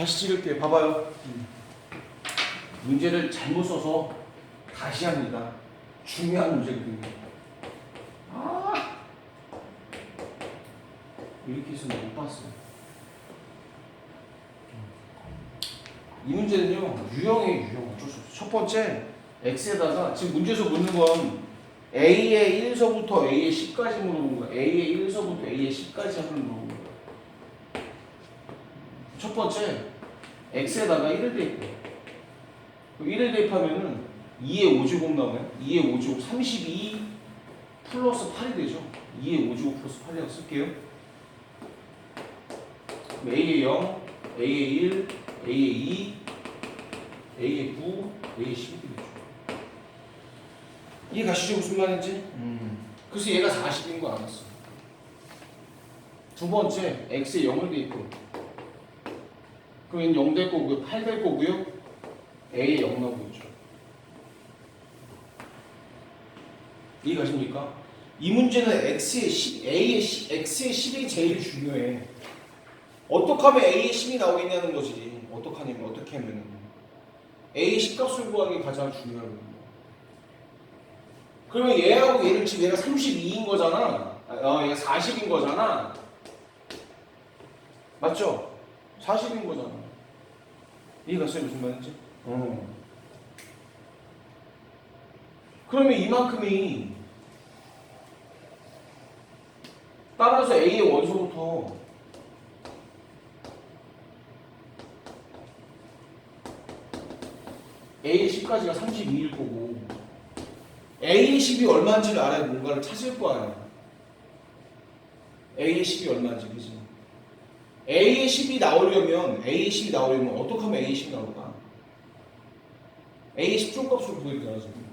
다시 찍을게요. 봐봐요. 문제를 잘못 써서 다시 합니다. 중요한 문제거든요. 아! 이렇게 해서 못 봤어요. 이 문제는요, 유형의 유형 어쩔 수 없어요. 첫 번째, x에다가 지금 문제에서 묻는 건 a의 1서부터 a의 10까지 물어본 거야. a의 1서부터 a의 10까지 하는 물어본 거야. 첫 번째, x에다가 1을 대입해. 1을 대입하면은 2의 5제곱 나오네. 2의 5제곱 32 플러스 8이 되죠. 2의 5제곱 플러스 8이라고 쓸게요. a의 0, a의 1, a의 2, a의 9, a의 10이 되죠. 이해 가시죠 무슨 말인지? 그래서 얘가 40인 거 알았어. 두 번째 x에 0을 대입해. 그럼 얘는 0될 거고요. 8 될 거고요. a에 0 나오고 있죠. 이해 가십니까? 이 문제는 x의 10, a의 10, x의 10이 제일 중요해. 어떻게 하면 a의 10이 나오겠냐는 거지. 어떻게 하냐면 어떻게 하면은 a의 10값을 구하는 게 가장 중요한 그러면 얘하고 얘를 지금 얘가 32인 거잖아. 어, 얘가 40인 거잖아. 맞죠? 40인 거잖아. 이해가 갔어요? 무슨 말인지? 어. 그러면 이만큼이 따라서 A의 원소부터 A의 10까지가 32일 거고 A의 10이 얼마인지를 알아야 뭔가를 찾을 거 아니야. A의 10이 얼마인지 그지? A의 10이 나오려면 A의 10이 나오려면 어떻게 하면 A의 10이 나올까? A의 10종 값을 구해야 되잖아 지금.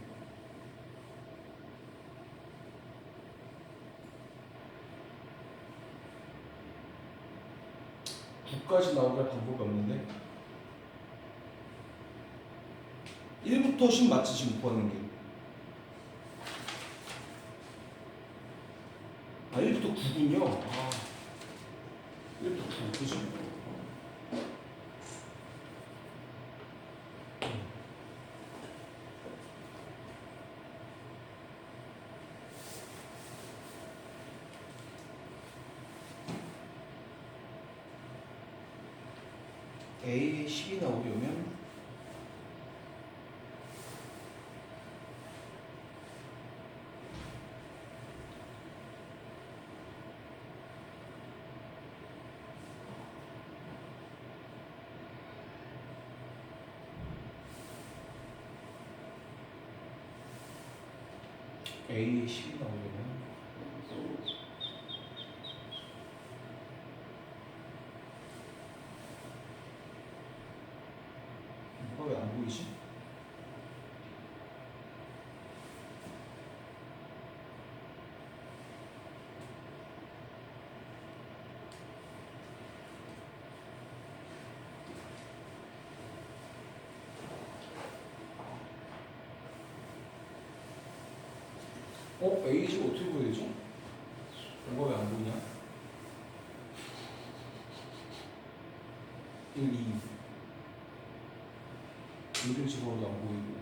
9까지 나오기가 방법이 없는데 1부터 10 맞지 지금 구하는 게 아, 1부터 9군요. 아, 1부터 9, 그지? A에 10이 나오려면 A에 10이 나오려면 뭐가 왜 안 보이지? 어? A지 어떻게 보여야지? 뭐가 왜안 보이냐? 1, 2 집어도 안 보이고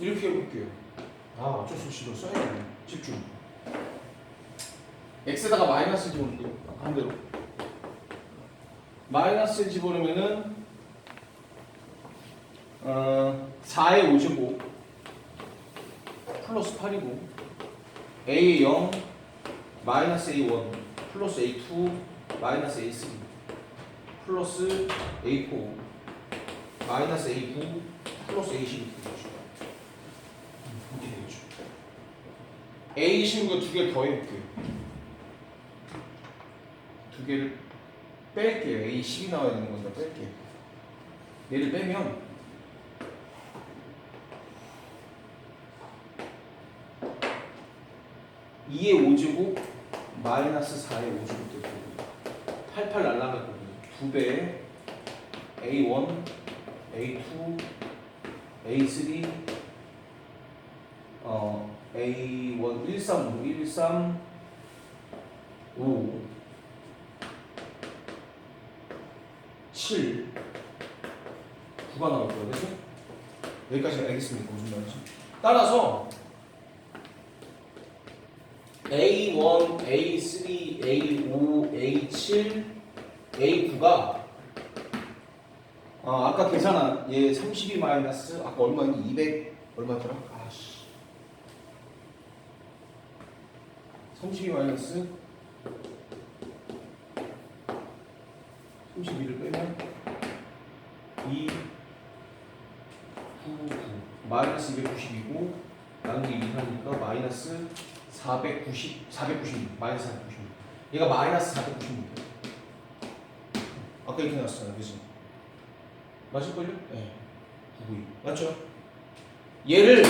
이렇게 해볼게요. 아 어쩔 수 없이 이거 써야 돼. 집중. x에다가 마이너스 집어넣을게요. 반대로. 마이너스 집어넣으면은 어, 4의 5제곱 플러스 8이고 a 0 마이너스 a 1 플러스 a 2 마이너스 a 3 플러스 a 4 마이너스 a 9 플러스 a 12 되죠. 이렇게 되죠. a 16을 두개 더 해볼게요. 두 개를 뺄게요. A 10이 나와야 되는 거니까 뺄게요. 얘를 빼면 (2의 5제곱) 마이너스 (4의 5제곱) 될 거고 88 날라갈 거고 2배 A1, A2, A3 어 A1 135 135 7 9가 나올 거예요. 그죠? 여기까지 알겠습니까? 무슨 말인지. 따라서 A1, A3, A5, A7, A9가 아, 아까 계산한 얘 32 마이너스 아까 얼마니? 200 얼마더라? 아씨 32 마이너스 32를 빼면 2 9 9 마이너스 290이고 나누기 2 하니까 마이너스 490 496 마이너스 496 얘가 마이너스 496 아까 이렇게 나왔잖아요 그지? 맞을걸요? 네 992 맞죠? 얘를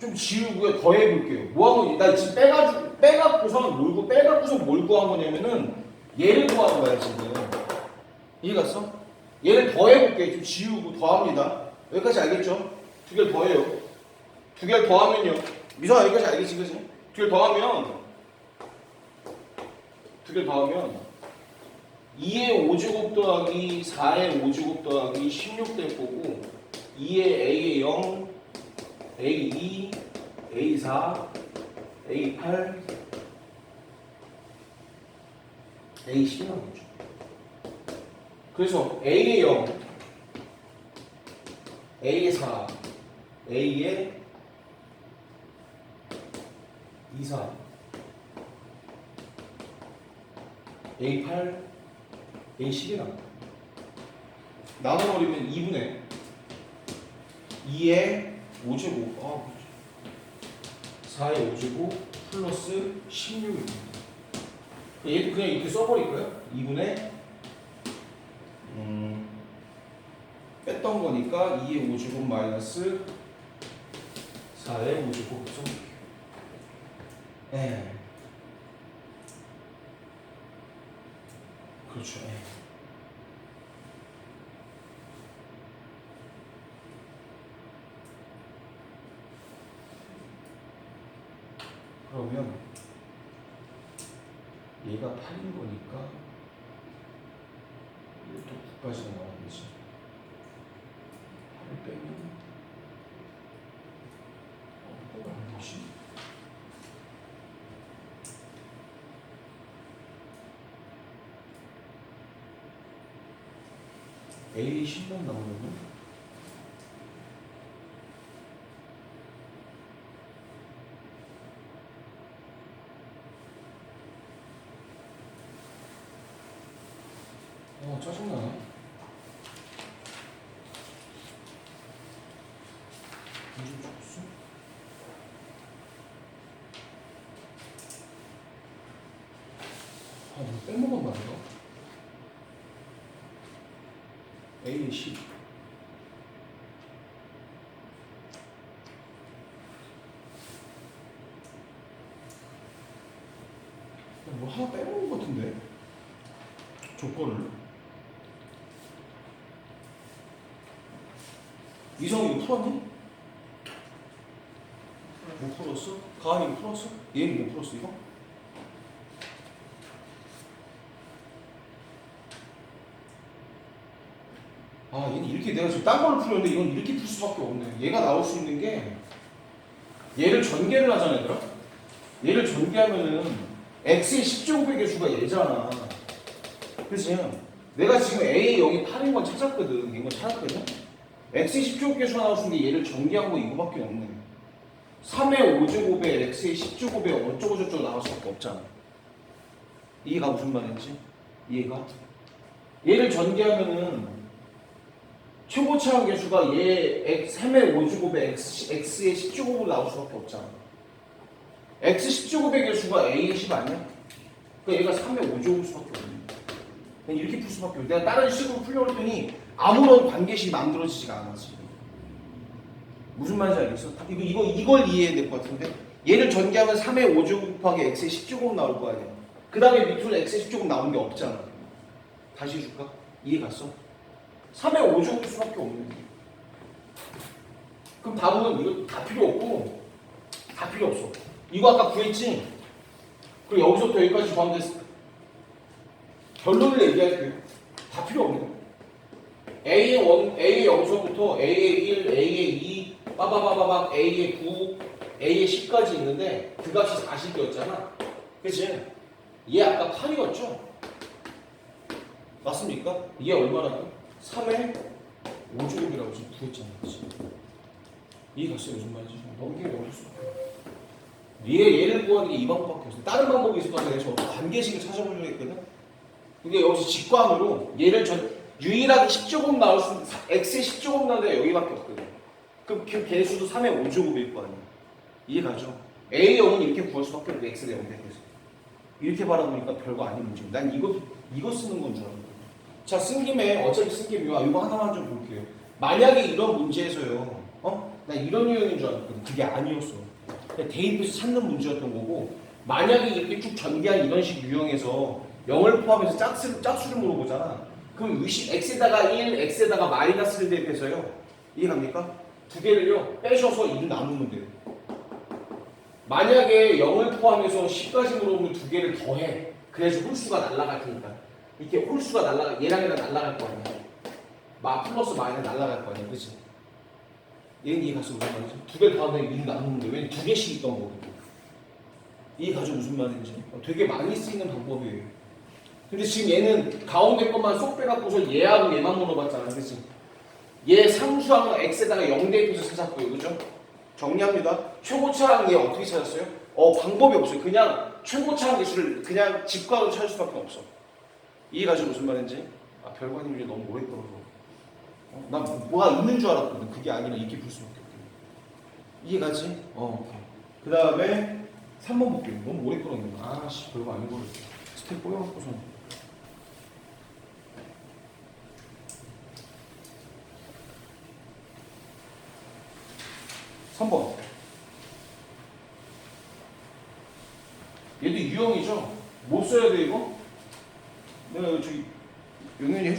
좀 지우고 더해볼게요 뭐하고 나 지금 빼가지고 빼갖고서 몰고 빼갖고서 뭘 구한 거냐면은 얘를 구한 거야 지금 이해갔어? 얘를 더해볼게요 좀 지우고 더합니다 여기까지 알겠죠? 두 개를 더해요 두 개를 더하면요 미성아 여기까지 알겠지 그지? 두 개를 더하면 두 개를 더하면 2의 5제곱 더하기 4의 5제곱 더하기 16 될 거고 2의 A의 0 A2 A4 A8 A10 나오죠 그래서 A의 0 A의 4 A의 24 A8 A10이 나옵니다. 나눠버리면 2분의 2의 5제곱 아, 4의 5제곱 플러스 16입니다. 얘도 그냥 이렇게 써버릴 거예요. 2분의 음, 뺐던 거니까 2의 5제곱 마이너스 4의 5제곱 써볼게요. 예. 그렇죠. 예. 그러면 얘가 8인 거니까 이것도 9까지 나가는 거지. 8을 빼면 어, 뭐가 안 되지? A 10만 나오면은 어 짜증나네 무슨 줬어? 아, 뭐 빼먹었나 내가? A 10뭐 하나 빼먹은 것 같은데 조건을 이성이 이거 풀었니? 못 풀었어? 가은이 이거 풀었어? 얘는 못 풀었어 이거? 아 얘는 이렇게 내가 지금 딴 걸로 풀었는데 이건 이렇게 풀 수밖에 없네. 얘가 나올 수 있는 게 얘를 전개를 하잖아 얘들아. 얘를 전개하면은 x의 10제곱의 수가 얘잖아. 그치? 내가 지금 a 0이 8인 건 찾았거든. 이건 찾았거든? x의 10제곱 개수가 나올 수 있는데 얘를 전개한 거 이거밖에 없네. 3의 5제곱에 x의 10제곱에 어쩌고 저쩌고 나올 수밖에 없잖아. 이해가 무슨 말인지? 이해가? 얘를 전개하면은 차원 개수가 얘 x 3의 5제곱에 x, x의 10제곱으로 나올 수밖에 없잖아. x 10제곱의 개수가 a의 10 아니야? 그러니까 얘가 3의 5제곱 수밖에 없네. 그냥 이렇게 풀 수밖에 없어. 내가 다른 식으로 풀려고 했더니 아무런 관계식이 만들어지지가 지금. 무슨 말인지 알겠어? 이거, 이거, 이걸 이해해야 될 것 같은데 얘를 전개하면 3의 5제곱 곱하기 x의 10제곱 나올 거 아니야. 그그 다음에 밑으로 x의 조금 나온 게 없잖아. 다시 해줄까? 이해 갔어? 3의 5제곱일 수밖에 없는 거야. 그럼 답은 이거 다 필요 없고 다 필요 없어. 이거 아까 구했지? 그리고 여기서부터 여기까지 구하면 됐어. 결론을 얘기할게요. 다 필요 없는 거야. A의 원, A의 여기서부터 A의 1, A의 2, 빠바바바박 A의 9, A의 10까지 있는데 그 값이 40이었잖아. 그치? 얘 아까 8이었죠? 맞습니까? 얘 얼마라고? 3의 5제곱이라고 지금 구했잖아. 그치? 이해 갔어요? 무슨 말인지? 넘기기 어렵어. 얘, 얘를 구하는 게 이 방법밖에 없어. 다른 방법이 있을 것 같아. 저 관계식을 찾아보려고 했거든? 근데 여기서 직관으로 얘를 전 유일하게 10제곱 나올 수 x의 10제곱 나오는데 여기밖에 없거든. 그럼 그 개수도 3의 5제곱일 거 아니야. 이해 가죠? a 0은 이렇게 구할 수밖에 없는데 x가 0 대해서 이렇게 바라보니까 별거 아닌 문제고 난 이거 이거 쓰는 건 줄 알았거든. 자, 쓴 김에 어차피 쓴 김에 아, 이거 하나만 좀 볼게요. 만약에 이런 문제에서요. 어? 나 이런 유형인 줄 알았거든. 그게 아니었어. 대입해서 찾는 문제였던 거고 만약에 이렇게 쭉 전개한 이런 식 유형에서 0을 포함해서 짝수, 짝수를 물어보잖아. 그럼 의식 x에다가 1, x에다가 마이너스를 대입해서요. 이해갑니까? 두 개를요 빼셔서 1을 나누면 돼요. 만약에 0을 포함해서 10까지 물어보면 두 개를 더해. 그래서 홀수가 날아갈 테니까. 이렇게 홀수가 날아가 얘랑 얘랑 날아갈 거 아니야. 마 플러스 마이너스 날아갈 거 아니야. 그치? 얘는 이해 갔어 무슨 말이지? 두 개를 더하면 1을 나누면 돼. 왜냐면 두 개씩 있던 거거든. 이해 가죠 무슨 말인지? 어, 되게 많이 쓰이는 방법이에요. 근데 지금 얘는 가운데 것만 쏙 빼갖고서 얘하고 얘만 물어봤잖아. 그치? 얘 상수하고 x에다가 0 대입해서 찾았고요. 그죠? 정리합니다. 최고차항 얘 어떻게 찾았어요? 어 방법이 없어요. 그냥 최고차항 개수를 그냥 직관으로 찾을 수밖에 없어. 이해가죠 무슨 말인지? 아 별관님 이제 너무 오래 끌어서. 어? 난 뭐가 있는 줄 알았거든. 그게 아니라 이렇게 풀 수밖에 없거든. 이해가지? 어. 그 다음에 3번 볼게요. 너무 오래 끌었네. 아씨 별거 아닌 거를 스텝 꼬여갖고서. 3번. 얘도 유형이죠? 못 써야 돼, 이거? 내가 이거 저기,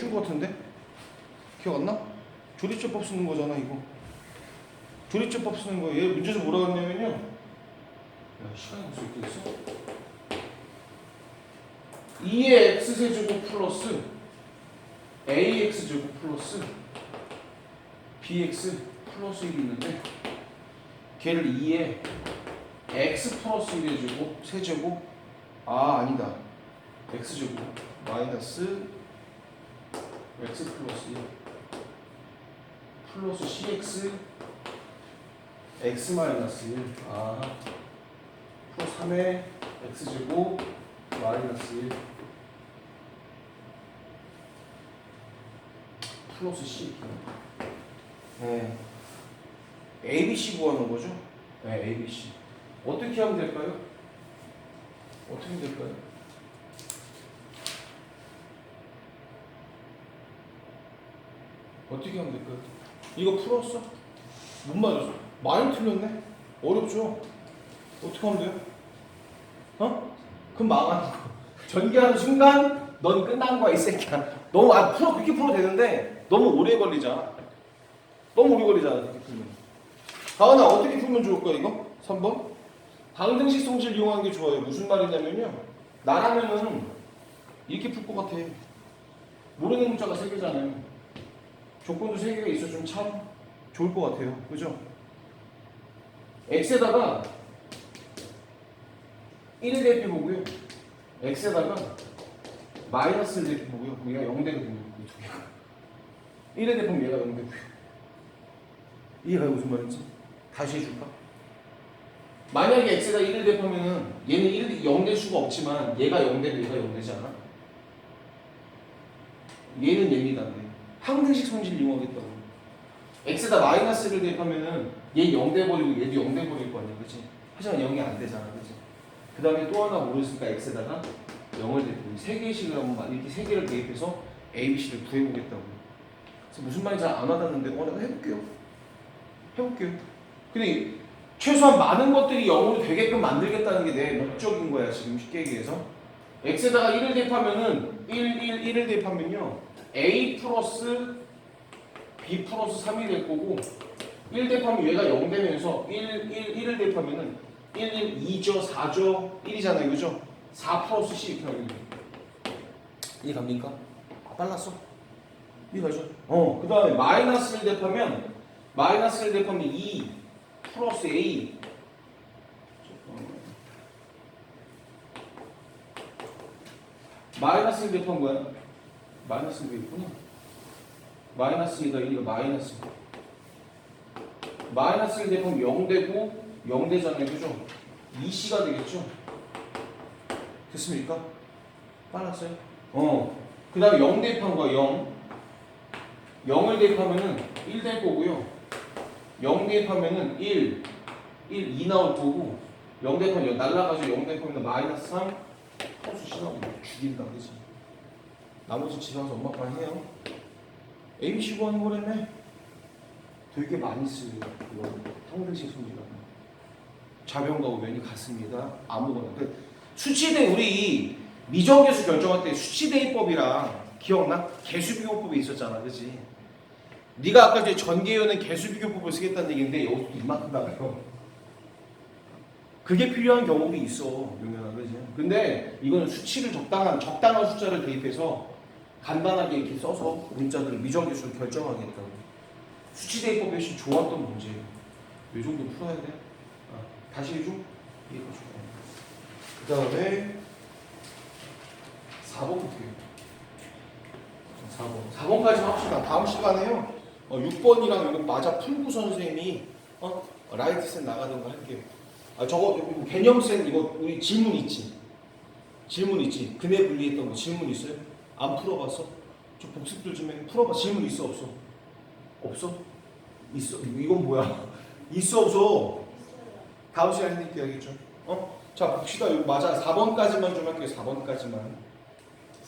해준 것 같은데? 기억 안 나? 조립제법 쓰는 거잖아, 이거. 조립제법 쓰는 거. 얘 문제에서 뭐라 했냐면요. 야, 시간이 벌써 이렇게 됐어? 2의 x세제곱 플러스 ax제곱 플러스 bx 플러스 1이 있는데 걔를 2에 x 플러스 1의 제곱 세제곱 아 아니다 x제곱 마이너스 x 플러스 1 플러스 cx x 마이너스 1 아 플러스 3의 x제곱 마이너스 1 플러스 c 네. ABC 구하는 거죠? 네, ABC. 어떻게 하면 될까요? 어떻게 하면 될까요? 어떻게 하면 될까요? 이거 풀었어? 못 맞았어? 많이 틀렸네? 어렵죠? 어떻게 하면 돼요? 어? 그럼 망하는 거. 전개하는 순간 넌 끝난 거야 이 새끼야. 너무 아 풀어 그렇게 풀어도 되는데 너무 오래 걸리잖아. 너무 오래 걸리잖아 그렇게 풀면. 다은아 어떻게 풀면 좋을까 이거? 3번? 방정식 성질 이용하는 게 좋아요. 무슨 말이냐면요. 나라면은 이렇게 풀 것 같아. 모르는 문자가 세 개잖아요. 조건도 세 개가 있어주면 참 좋을 것 같아요. 그죠? x에다가 1을 대표보고요. x에다가 마이너스를 대표보고요. 얘가 0 되거든요. 이두 개가. 1에 대보면 얘가 0 되고요. 이해가 무슨 말인지? 다시 해줄까? 만약에 x가 1을 대표면은 얘는 1, 0될 수가 없지만 얘가 0 되면 얘가 0 되지 않아? 얘는 얘입니다. 네. 항등식 성질 이용하겠다고. x에다 마이너스를 대입하면은 얘 0 돼버리고 얘도 0 돼버릴 거 아니야, 그렇지? 하지만 0이 안 되잖아, 그렇지? 그 다음에 또 하나 모르니까 x에다가 0을 대입해. 세 개씩을 한번 이렇게 세 개를 대입해서 a, b, c를 구해보겠다고. 그래서 무슨 말인지 잘 안 와닿는데, 어, 내가 해볼게요. 해볼게요. 근데 최소한 많은 것들이 0으로 되게끔 만들겠다는 게 내 목적인 거야, 지금 쉽게 얘기해서. x에다가 1을 대입하면은 1, 1, 1을 대입하면요 a 플러스 b 플러스 3이 될 거고 1 대입하면 얘가 0 되면서 1, 1, 1을 대입하면은 1, 1, 2죠 4죠 1이잖아요 그죠? 4 플러스 c 이렇게 이해 갑니까? 아, 빨랐어 이해가죠? 어, 그 다음에 마이너스 1 대입하면 마이너스 1 대입하면 2 플러스 a 마이너스 1 대입한 거야 마이너스 1 있구나 마이너스 2가 1이가 마이너스 마이너스 1 대입하면 0 되고 0 되잖아요 그죠? 2c가 되겠죠? 됐습니까? 빨랐어요? 어. 그 다음에 0 대입한 거야 0 0을 대입하면은 1 될 거고요 0 대입하면은 1 1, 2 나올 거고 0 대입하면 0 날라가지고 0 대입하면 마이너스 3 허수 시나고 죽인다 그지? 나머지 집에 가서 엄마 아빠 해요. 구하는 거라며 되게 많이 쓰요 이거 한글식 소리가 좌변과 우변이 같습니다. 아무거나. 그 수치대 우리 미정계수 결정할 때 수치대입법이랑 기억나? 개수비교법이 있었잖아 그지? 네가 아까 전개요는 개수비교법을 쓰겠다는 얘기인데 여기서 이만큼 나가요. 그게 필요한 경우도 있어 용현아 그지? 근데 이거는 수치를 적당한 적당한 숫자를 대입해서 간단하게 이렇게 써서 문자들을 미정계수로 결정하겠다고. 수치대입법이 훨씬 좋았던 문제예요. 이 정도 풀어야 돼? 아, 다시 해줘? 이해가 좋아 그 다음에 4번 볼게요. 4번. 4번까지 합시다. 다음 시간에요. 어, 6번이랑 이거 맞아 풀고 선생님이 어? 라이트센 나가던가 할게요. 아 저거 이거 개념센 이거 우리 질문 있지? 질문 있지? 근해 분리했던 거 질문 있어요? 안 풀어봤어? 저 복습들 좀 해. 풀어봐. 질문 있어 없어? 없어? 있어. 이건 뭐야? 있어 없어. 다음 시간에 선생님께 하겠죠. 어? 자 봅시다. 이거 맞아. 4번까지만 좀 할게요. 4번까지만.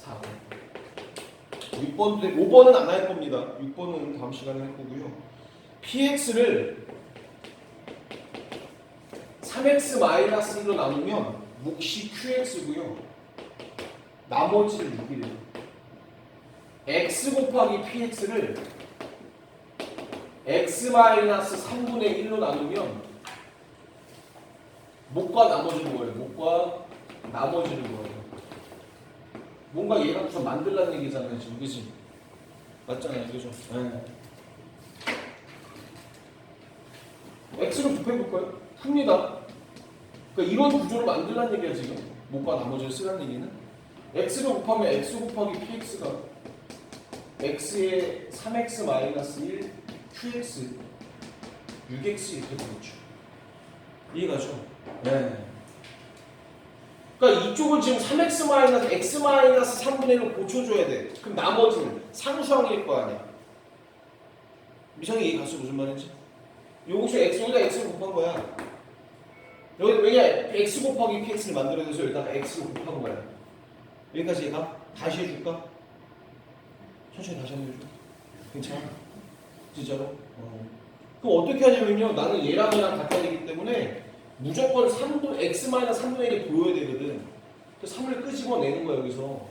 4번. 6번도 5번은 안 할 겁니다. 6번은 다음 시간에 할 거고요. Px를 3x-1로 나누면 몫이 qx고요. 나머지를 6이래요 x 곱하기 px를 x-3분의 1로 나누면 목과 나머지는 뭐예요? 목과 나머지는 뭐예요? 뭔가 얘가 좀 만들라는 얘기잖아요 지금 그지? 맞잖아요 그죠? 네. x를 곱해볼까요? 풉니다 그러니까 이런 구조를 만들라는 얘기야 지금 목과 나머지를 쓰라는 얘기는 x를 곱하면 x 곱하기 px가 x의 3x-1 qx 6x 이렇게 되겠죠 이해가죠? 네. 그러니까 이쪽을 지금 3x 마이너스 x 마이너스 3분의 1로 고쳐줘야 돼. 그럼 나머지는 상수항일 거 아니야. 미성이 이해 갔어 무슨 말인지? 여기서 x 여기다 x를 곱한 거야. 여기 왜냐 x 곱하기 px를 만들어내서 여기다가 x를 곱한 거야. 여기까지 얘가 다시 해줄까? 천천히 다시 한번 해줘. 괜찮아? 진짜로? 어. 그럼 어떻게 하냐면요. 나는 얘랑 얘랑 같아야 되기 때문에 무조건 3분, x-3분의 1이 보여야 되거든. 그 3을 끄집어내는 거야, 여기서.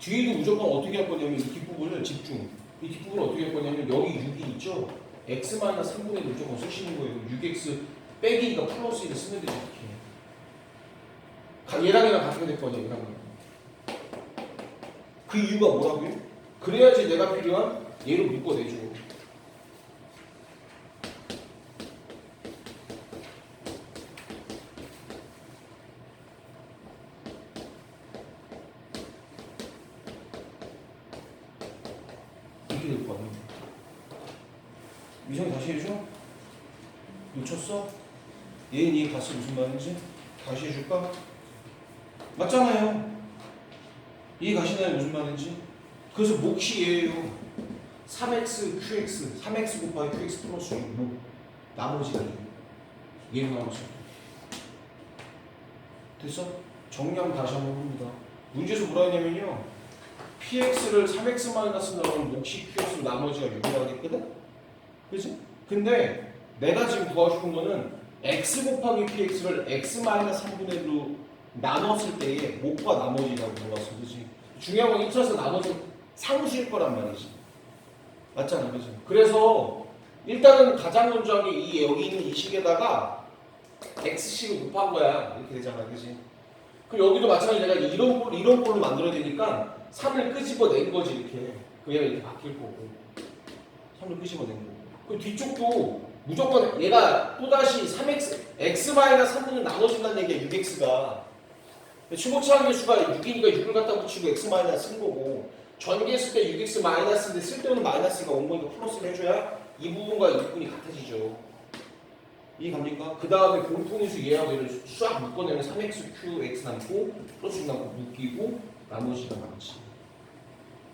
뒤에도 무조건 어떻게 할 거냐면 이 뒷부분을 집중. 이 뒷부분을 어떻게 할 거냐면 여기 6이 있죠? x-3분의 1 무조건 쓰시는 거예요. 6x 빼기니까 플러스 1을 쓰면 되죠, 얘랑 얘랑 같게 될 거냐, 얘랑. 그 이유가 뭐라고요? 그래야지 내가 필요한 얘를 묶어내줘. 이렇게 될 거 아니야. 미성이 다시 해줘? 놓쳤어? 얘는 이해 갔어 무슨 말인지? 다시 해줄까? 맞잖아요. 이해 가시나요? 무슨 말인지? 그래서 몫이 얘예요. 3x, qx, 3x 곱하기 qx 플러스 6, 목. 나머지가 얘. 얘 나머지. 됐어? 정리하면 다시 한번 봅니다. 문제에서 뭐라 했냐면요. px를 3x 마이너스 넣으면 몫이 qx로 나머지가 6이라고 했거든? 그지? 근데 내가 지금 싶은 거는 x 곱하기 px를 x 마이너스 3분의 1로 나눴을 때의 목과 나머지라고 물어봤어. 그지? 중요한 건 입서서 나눠서 상수일 거란 말이지. 맞잖아. 그지? 그래서 일단은 가장 먼저 한 게 이 여기 있는 이 식에다가 x식을 곱한 거야. 이렇게 되잖아. 그지? 그럼 여기도 마찬가지로 내가 이런 꼴, 이런 꼴로 만들어야 되니까 3을 끄집어낸 거지 이렇게. 그냥 이렇게 바뀔 거고. 3을 끄집어낸 거고. 그 뒤쪽도 무조건 얘가 또다시 3x, x-3분을 나눠준다는 얘기야 6x가. 추고차항의 수가 6이니까 6을 갖다 붙이고 x-쓴 거고 전개했을 때 6x 마이너스인데 쓸데없는 마이너스가 온 거니까 플러스를 해줘야 이 부분과 이 부분이 같아지죠. 이해갑니까? 그 다음에 공통인수 얘하고 얘를 쫙 묶어내면 3x, q, x 남고 플러스 6 남고 묶이고 나머지가 남지.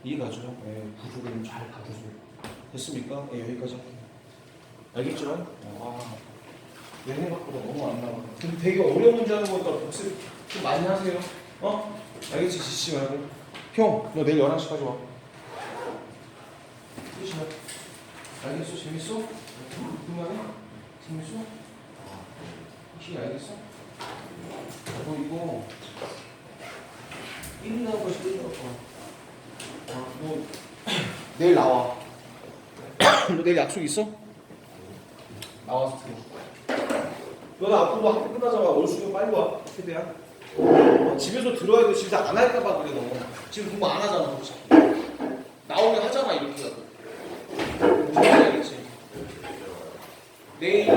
이해가죠? 예, 구조를 좀잘 가져서 됐습니까? 예, 여기까지 할게요. 알겠죠? 와, 내 생각보다 너무 안 나와. 근데 되게 어려운 문제 하는 거니까 복습 좀 많이 하세요. 어? 알겠지? 지치지 말고. 형, 너 내일 11시까지 와. 끝이야. 알겠어? 재밌어? 그만해? 재밌어? 혹시 알겠어? 너 이거 1위 나온 끝인 것 같아. 어, 너 내일 나와. 너 내일 약속 있어? 나와서 들어. 너는 앞으로 학교 끝나자마자 올수 있으면 빨리 와. 최대한. 어, 집에서 들어야 돼. 집에서 안 할까봐 그래 너. 지금 공부 안 하잖아. 너 자꾸. 나오면 하잖아 이렇게. 알겠지? 내일